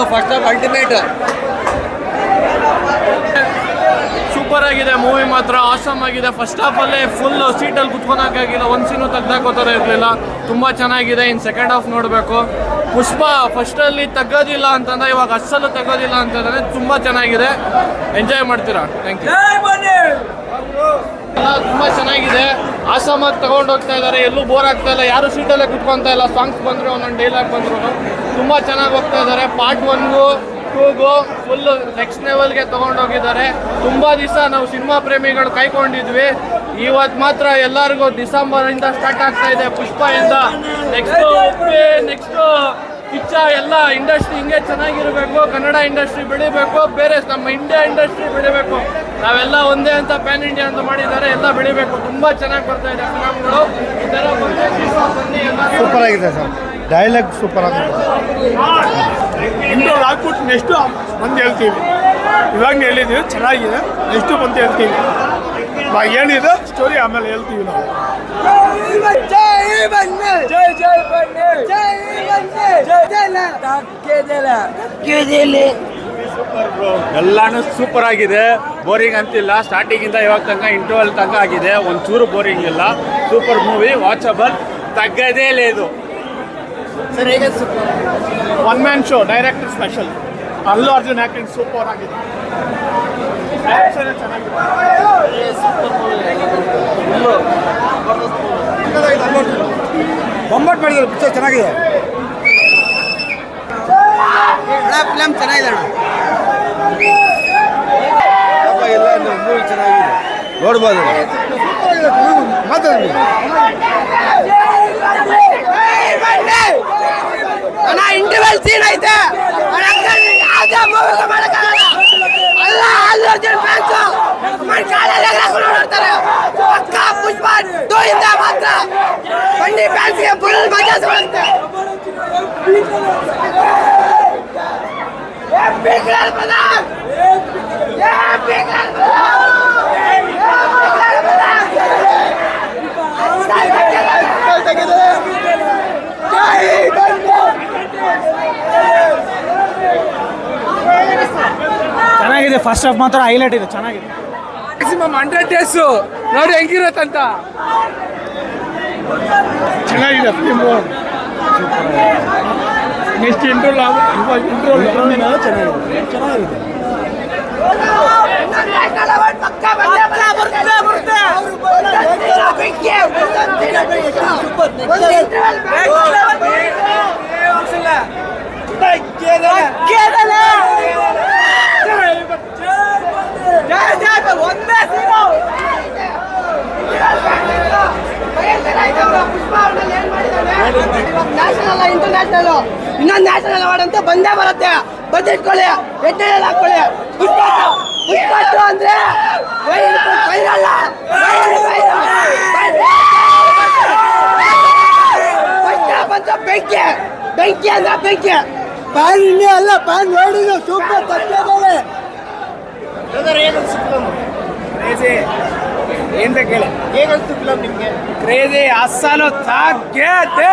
Of ultimate super ಆಗಿದೆ movie ಮಾತ್ರ awesome ಆಗಿದೆ. ಫಸ್ಟ್ ಹಾಫ್ ಅಲ್ಲೇ ಫುಲ್ ಸೀಟಲ್ಲಿ ಕುತ್ಕೊಳಕ್ಕಾಗಿಲ್ಲ ಒಂದು ಸೀನು ತೆಗ್ದಾಕೋತಾರೆ ಇರಲಿಲ್ಲ. ತುಂಬ ಚೆನ್ನಾಗಿದೆ. ಇನ್ ಸೆಕೆಂಡ್ ಹಾಫ್ ನೋಡಬೇಕು. ಪುಷ್ಪ ಫಸ್ಟಲ್ಲಿ ತೆಗೋದಿಲ್ಲ ಅಂತಂದ್ರೆ ಇವಾಗ ಅಸ್ಸಲು ತೆಗೋದಿಲ್ಲ ಅಂತಂದ್ರೆ ತುಂಬ ಚೆನ್ನಾಗಿದೆ. ಎಂಜಾಯ್ ಮಾಡ್ತೀರಾ? ಥ್ಯಾಂಕ್ ಯು ಎಲ್ಲ ತುಂಬ ಚೆನ್ನಾಗಿದೆ. ಆಸಾಮಾಗಿ ತಗೊಂಡು ಹೋಗ್ತಾ ಇದ್ದಾರೆ ಎಲ್ಲೂ ಬೋರ್ ಆಗ್ತಾ ಇಲ್ಲ. ಯಾರು ಸೀಟಲ್ಲೇ ಕುತ್ಕೊಂತ ಇಲ್ಲ. ಸಾಂಗ್ಸ್ ಬಂದರು ಒಂದೊಂದು ಡೈಲಾಗ್ ಬಂದರು. ತುಂಬ ಚೆನ್ನಾಗಿ ಹೋಗ್ತಾ ಇದ್ದಾರೆ ಪಾರ್ಟ್ ಒನ್ಗೂ ಟೂಗೂ ಫುಲ್ ನೆಕ್ಸ್ಟ್ ಲೆವೆಲ್ಗೆ ತೊಗೊಂಡೋಗಿದ್ದಾರೆ ತುಂಬ ದಿವಸ ನಾವು ಸಿನಿಮಾ ಪ್ರೇಮಿಗಳು ಕೈಕೊಂಡಿದ್ವಿ ಇವತ್ತು ಮಾತ್ರ ಎಲ್ಲರಿಗೂ ಡಿಸೆಂಬರಿಂದ ಸ್ಟಾರ್ಟ್ ಆಗ್ತಾ ಇದೆ. ಪುಷ್ಪ ಇಂದ ನೆಕ್ಸ್ಟ್ ನೆಕ್ಸ್ಟು ಕಿಚ್ಚ ಎಲ್ಲ ಇಂಡಸ್ಟ್ರಿ ಹಿಂಗೆ ಚೆನ್ನಾಗಿರಬೇಕು ಕನ್ನಡ ಇಂಡಸ್ಟ್ರಿ ಬೆಳಿಬೇಕು ಬೇರೆ ನಮ್ಮ ಇಂಡಿಯಾ ಇಂಡಸ್ಟ್ರಿ ಬೆಳಿಬೇಕು. ನಾವೆಲ್ಲ ಒಂದೇ ಅಂತ ಪ್ಯಾನ್ ಇಂಡಿಯಾ ಅಂತ ಮಾಡಿದ್ದಾರೆ ಎಲ್ಲ ಬೆಳಿಬೇಕು. ತುಂಬ ಚೆನ್ನಾಗಿ ಬರ್ತಾ ಇದೆ ಸಿನಿಮಾಗಳು. ಈ ಥರ ಬನ್ನಿ ಸೂಪರ್ ಆಗಿದೆ ಸರ್. ಡೈಲಾಗ್ ಸೂಪರ್ ಆಗಿದೆ. ಇನ್ನೂ ಹಾಕ್ಬಿಟ್ಟು ನೆಕ್ಸ್ಟು ಬಂದು ಹೇಳ್ತೀವಿ ಇವಾಗ ಹೇಳಿದ್ದೀವಿ ಚೆನ್ನಾಗಿದೆ. ನೆಕ್ಸ್ಟು ಬಂದು ಹೇಳ್ತೀವಿ ಏನಿದೆ? ಸ್ಟೋರಿ ಆಮೇಲೆ ಹೇಳ್ತೀವಿ ನಾವು. ಎಲ್ಲಾನು ಸೂಪರ್ ಆಗಿದೆ. ಬೋರಿಂಗ್ ಅಂತಿಲ್ಲ. ಸ್ಟಾರ್ಟಿಂಗಿಂದ ಇವಾಗ ತನಕ ಇಂಟರ್ವಲ್ ತನಕ ಆಗಿದೆ. ಒಂಚೂರು ಬೋರಿಂಗ್ ಇಲ್ಲ. ಸೂಪರ್ ಮೂವಿ ವಾಚಬಲ್ ತಗ್ಗದೇ ಇಲ್ಲ ಇದು one man show director special Allu Arjun acting super ಆಗಿದೆ. ಬೊಂಬಟ್ ಮಾಡಿದ್ರು ಪಿಕ್ಚರ್ ಚೆನ್ನಾಗಿದೆ. ಫಿಲಮ್ ಚೆನ್ನಾಗಿದೆ ಎಲ್ಲ ಮೂವಿ ಚೆನ್ನಾಗಿದೆ. ನೋಡ್ಬೋದು. ಮಾತಾಡಿ ಅಣ್ಣ ಇಂಟರ್ವೆಲ್ ಸೀನ್ ಐತೆ. రాజా మూవీకి మడకాల అల్లా అల్లు అర్జున్ ఫ్యాన్స్ మన కాలాలు ఎగరకుండా ఆడతారు పక్క పుష్ప దో ఇంద మాత్ర బండి ఫ్యాన్స్ కి పుల్లలు మజాస్ పడతారు ఏ పిక్కల ప్రధాన్ ఏ పిక్కల ప్రధాన్ ಫಸ್ಟ್ ಹಾಫ್ ಮಾತ್ರ ಹೈಲೈಟ್ ಇದೆ ಚೆನ್ನಾಗಿದೆ. ಮ್ಯಾಕ್ಸಿಮಮ್ ಹಂಡ್ರೆಡ್ ಡೇಸು ನೋಡಿ ಹೆಂಗಿರತ್ತಂತ ಚೆನ್ನಾಗಿದೆ ಫಿಲಿಮು ನೆಕ್ಸ್ಟ್ ಇಂಟ್ರೋಲ್ ಇವಾಗ ಇಂಟ್ರೋಲ್ ಚೆನ್ನಾಗಿದೆ ಚೆನ್ನಾಗಿದೆ ನ್ಯಾಷನಲ್ ಅವಾರ್ಡ್ ಪಕ್ಕ ಬಂದೇ ಬರುತ್ತೆ, ಬರುತ್ತೆ. ಒಂದೊಂದ್ ದಿನ ಬೆಂಕಿ, ಒಂದೊಂದ್ ದಿನ ಬೆಂಕಿ. ಒಂದು interval ಬೆಂಕಿಯದಲ್ಲ. ಜೈ ಜೈ ಬ- ಒಂದೇ ಸೀನು. ನ್ಯಾಷನಲ್ ಇಂಟರ್ನ್ಯಾಷನಲ್ ಇನ್ನೊಂದು ನ್ಯಾಷನಲ್ ಅವಾರ್ಡ್ ಅಂತ ಬಂದೇ ಬರುತ್ತೆ. ಬಂದಿಟ್ಕೊಳ್ಳಿ ಎಣ್ಣೆಯಲ್ಲಿ ಹಾಕೊಳ್ಳಿ. ಪುಷ್ಪಟ್ಟು ಪುಷ್ಪಟ್ಟು ಅಂದ್ರೆ ವೈರ್ ವೈರಲ್ಲ ಬಂತ ಬೆಂಕಿ. ಬೆಂಕಿ ಅಂದ್ರೆ ಬೆಂಕಿ. ಪ್ಯಾನ್ ಇನ್ನೇ ಅಲ್ಲ ಪ್ಯಾನ್ ನೋಡಿದ್ರು ಸೂಪರ್ ತಪ್ಪಿದ್ದಾರೆ ಏನ್ ಬೇಕು ಹೇಳಿ. ಹೇಗಂತು ಕ್ರೇಜಿ ಅಸಲು ಸಾಧ್ಯತೆ